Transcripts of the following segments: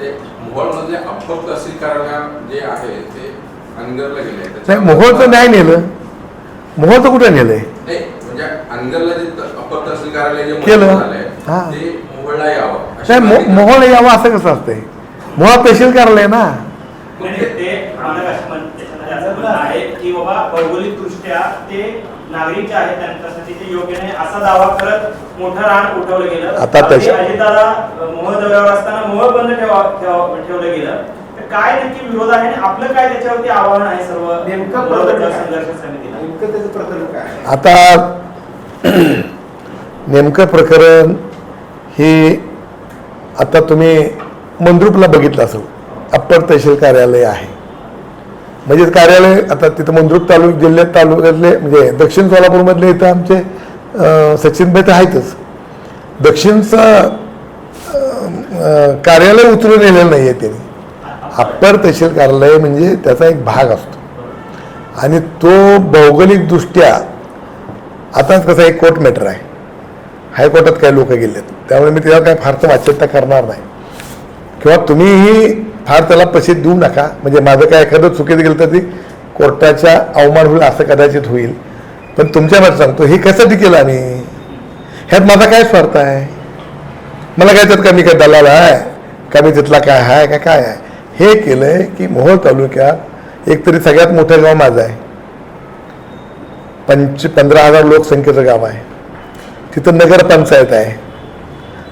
ते मोहोळमध्ये अप्पर तहसील कार्यालय जे आहे ते अनगरला गेले नाही मोहोळचं नाही नेलं. मोहोळचं कुठं नेलंय? नाही म्हणजे अनगरला जे त- अप्पर तहसील कार्यालय जे केलं. झालंय हा. ते मोहोळला यावं. अशी नाही मागणी- मो- मोहोळ यावं असं कसं असतंय? मोहोळ तहसील कार्यालय ना? म्हणजे ते मानक असं म्हण- त्याच्यामध्ये असं म्हणणं आहे की बाबा भौगोलिक दृष्ट्या ते नागरिक जे आहेत त्यांच्यासाठी ते योग्य नाही असा दावा करत मोठं रान उठवलं गेलं. आता तशा- अजितदादा मोहोळ दौऱ्यावर असताना मोहोळ बंद ठेवा ठेवा- ठेवलं गेलं. तर काय नक्की विरोध आहे आणि आपलं काय त्याच्यावरती आव्हान आहे सर्व नेमकं प्रकरण काय? संघर्ष समितीला? नेमकं त्याचं प्रकरण काय आहे? आता नेमकं प्रकरण हे आता तुम्ही मंद्रुपला बघितलं असेल. अप्पर तहसील कार्यालय आहे. म्हणजे कार्यालय आता तिथं मंद्रुप तालुक जिल्ह्यात तालुक्यातले म्हणजे दक्षिण सोलापूरमधले इथं आमचे सचिनभाई तर आहेतच. दक्षिणचं कार्यालय उचलून नेलेलं नाही आहे त्यांनी. अप्पर तहसील कार्यालय म्हणजे त्याचा एक भाग असतो. आणि तो भौगोलिकदृष्ट्या आता कसं एक कोर्ट मॅटर आहे. हायकोर्टात काही लोक गेलेत. त्यामुळे मी त्याला काही फारसं वाच्यता करणार नाही. किंवा तुम्हीही फार त्याला प्रसिद्ध देऊ नका. म्हणजे माझं काय एखादं चुकीत गेलं तर ती कोर्टाच्या अवमान होईल असं कदाचित होईल. पण तुमच्या मत सांगतो हे कशासाठी केलं आम्ही? ह्यात माझा काय स्वार्थ आहे? मला काय त्यात कमी काय दलाल आहे? कमी तिथला काय आहे? का काय आहे? हे केलंय की मोहोळ तालुक्यात एकतरी सगळ्यात मोठं गाव माझं आहे. पंच पंधरा हजार लोकसंख्येचं गाव आहे. तिथं नगरपंचायत आहे.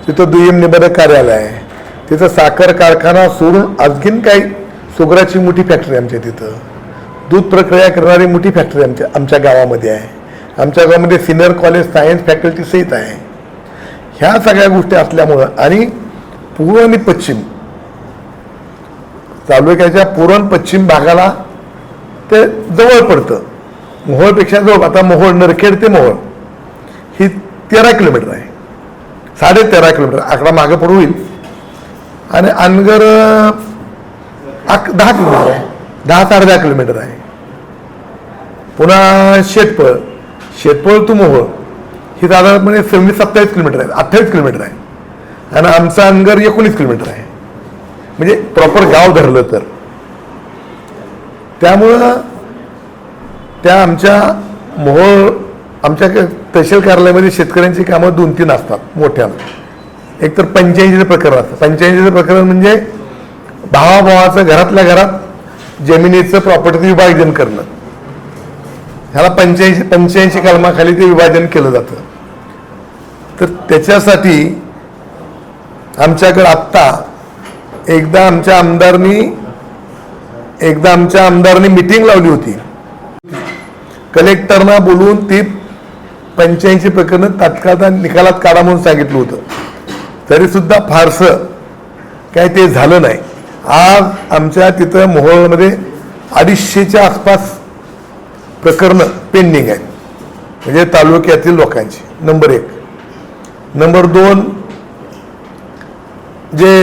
तिथं दुय्यम निबंधक कार्यालय आहे. तिथं साखर कारखाना सोडून आणखीन काही सुगराची मोठी फॅक्टरी आमच्या तिथं. दूध प्रक्रिया करणारी मोठी फॅक्टरी आमच्या आमच्या गावामध्ये आहे. आमच्या गावामध्ये सिनियर कॉलेज सायन्स फॅकल्टी सहित आहे. ह्या सगळ्या गोष्टी असल्यामुळं आणि पूर्व आणि पश्चिम. तालुक्याच्या पूर्व पश्चिम भागाला ते जवळ पडतं. मोहोळपेक्षा जवळ आता मोहोळ नरखेड ते मोहोळ. ही तेरा किलोमीटर आहे. साडे तेरा किलोमीटर. आकडा मागं पडू होईल. आणि अनगर अक दहा किलोमीटर आहे. दहा साडे दहा किलोमीटर आहे. पुन्हा शेतपळ. शेतपळ तू मोहोळ. ही साधारणपणे म्हणजे सव्वीस सत्तावीस किलोमीटर आहे. अठ्ठावीस किलोमीटर आहे. आणि आमचा अनगर एकोणीस किलोमीटर आहे. म्हणजे प्रॉपर गाव धरलं तर. त्यामुळं त्या आमच्या मोहोळ आमच्या तहसील कार्यालयामध्ये शेतकऱ्यांची कामं दोन तीन असतात मोठ्या एक तर पंच्याऐंशीचं प्रकरण असतं. पंच्याऐंशीचं प्रकरण म्हणजे भावाभावाचं घरातल्या घरात जमिनीचं प्रॉपर्टीचं विभाजन करणं. ह्याला पंच्याऐंशी पंच्याऐंशी कलमाखाली ते विभाजन केलं जातं. तर त्याच्यासाठी आमच्याकडं आत्ता एकदा आमच्या आमदारनी एकदा आमच्या आमदारनी मिटिंग लावली होती. कलेक्टरना बोलून ती पंच्याऐंशी प्रकरणं तात्काळ निकालात काढा म्हणून सांगितलं होतं. तरी सुद्धा फारसं काय ते झालं नाही. आज आमच्या तिथं मोहोळमध्ये अडीचशेच्या आसपास प्रकरणं पेंडिंग आहेत. म्हणजे तालुक्यातील लोकांची. नंबर एक. नंबर दोन जे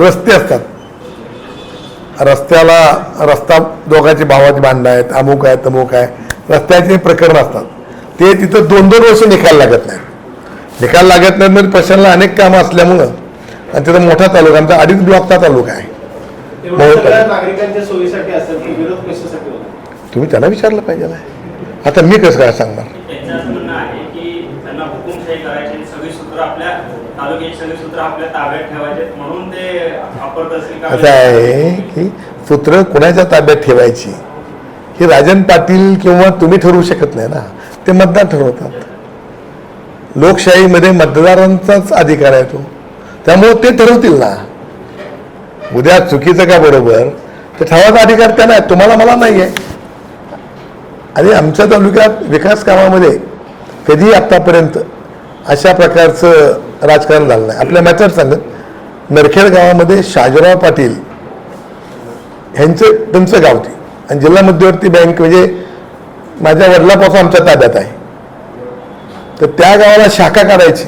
रस्ते असतात. रस्त्याला रस्ता दोघांचे भावाची भांडणं आहेत अमुक आहे तमुक आहे. रस्त्याचे प्रकरण असतात. ते तिथं दोन दोन वर्ष निकाल लागत नाही निकाल लागत नाहीत म्हणजे प्रशासनाला अनेक कामं असल्यामुळं आणि तिथं मोठा तालुका आमचा अडीच ब्लॉकचा तालुका आहे. तुम्ही त्याला विचारलं पाहिजे ना. आता मी कसं काय सांगणार? त्यांचं असं म्हणणं आहे की त्यांना हुकुमशाही करायची आणि सगळी सूत्र आपल्या तालुक्याची सगळी सूत्र आपल्या ताब्यात ठेवायचे म्हणून ते अपर तहसील असं कार्यालय- आहे की सूत्र कुणाच्या ताब्यात ठेवायची? हे राजन पाटील किंवा तुम्ही ठरवू शकत नाही ना. ते मतदार ठरवतात. लोकशाहीमध्ये मतदारांचाच अधिकार आहे तो. त्यामुळे ते ठरवतील ना. उद्या चुकीचं का बरोबर? ते ठरवायचा अधिकार त्यांना आहे. तुम्हाला मला नाही आहे आणि आमच्या तालुक्यात विकास कामामध्ये कधी आत्तापर्यंत अशा प्रकारचं राजकारण झालं नाही. आपल्या मॅथड सांगत नरखेड गावामध्ये शाजराव पाटील ह्यांचं त्यांचं गाव ते. आणि जिल्हा मध्यवर्ती बँक म्हणजे माझ्या वडिलापासून आमच्या ताब्यात आहे. तर त्या गावाला शाखा काढायची.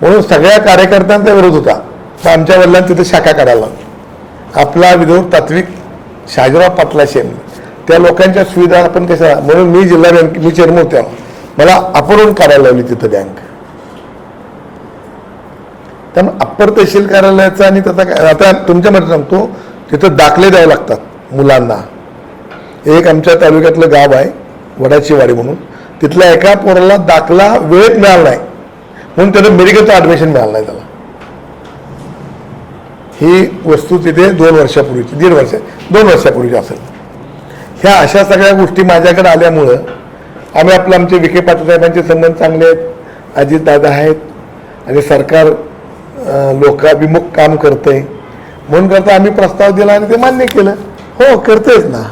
म्हणून सगळ्या कार्यकर्त्यांचा विरोध होता. तर आमच्या वडिलांनी तिथे शाखा काढायला आपला विरोध तात्विक शाहजीराव पाटलाशेन त्या लोकांच्या सुविधा आपण कशा म्हणून मी जिल्हा बँक मी चेअरमन होत्या मला अपरून काढायला लावली तिथं बँक. त्यामुळे अप्पर तहसील कार्यालयाचा आणि त्याचा आता तुमच्या मध्ये सांगतो तिथं दाखले द्यावे लागतात मुलांना. एक आमच्या तालुक्यातलं गाव आहे वडाचीवाडी म्हणून. तिथल्या एका पोराला दाखला वेळेत मिळाला नाही. म्हणून त्यानं मेडिकलचं ॲडमिशन मिळालं नाही त्याला. ही वस्तू तिथे दोन वर्षापूर्वीची दीड वर्ष दोन वर्षापूर्वीची असेल. ह्या अशा सगळ्या गोष्टी माझ्याकडे आल्यामुळं आम्ही आपलं आमचे विखे पाटील साहेबांचे संबंध चांगले आहेत अजितदादा आहेत आणि सरकार लोकाभिमुख काम करतंय. म्हणून करता आम्ही प्रस्ताव दिला आणि ते मान्य केलं. हो करतेच ना.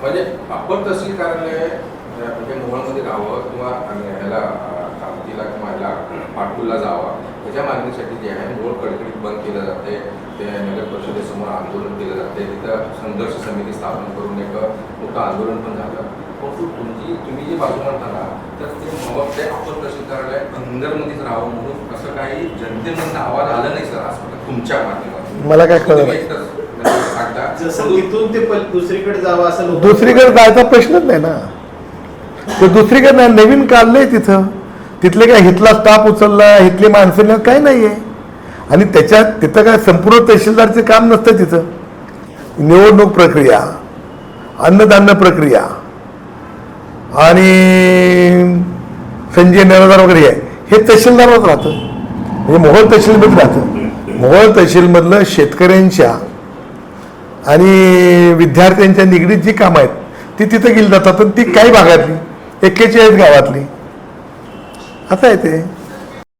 म्हणजे अप्पर तहसील कार्यालय अं, म्हणजे मोहळमध्ये राहावं किंवा आणि ह्याला अं, कामतीला किंवा ह्याला पाटपूरला जावं त्याच्या आहे मोहोळ कडकडीत बंद केलं जाते. ते नगर परिषदेसमोर आंदोलन केलं जाते. तिथं संघर्ष समिती स्थापन करून एक मोठं आंदोलन पण झालं. परंतु तुमची तुम्ही जी बाजू म्हणता ना तर ते मग ते अप्पर तहसील कार्यालय अंदरमध्येच राहावं म्हणून असं काही जनतेमधनं आवाज आला नाही सर आजपर्यंत तुमच्या माध्यमातून. मला काय कळलं म्हणजे सांगता जसं तिथून ते पल- दुसरीकडे जावं असं लोक दुसरीकडे जायचा प्रश्नच नाही ना. ते दुसरीकडे नाही नवीन काढलंय तिथं. तिथले काय हिथला स्टाफ उचलला हिथली माणसं काही नाहीये. आणि त्याच्यात तिथं काय संपूर्ण तहसीलदारचे काम नसतं तिथं. निवडणूक प्रक्रिया अन्नधान्य प्रक्रिया आणि संजय निराधार वगैरे आहे हे तहसीलदारच राहतं. म्हणजे मोहोळ तहसीलमध्ये राहतं. मोहोळ तहसीलमधलं शेतकऱ्यांच्या आणि विद्यार्थ्यांच्या निगडीत जी कामं आहेत ती तिथं गेली जातात. ती काही भागातली एक्केचाळीस गावातली. असं आहे ते.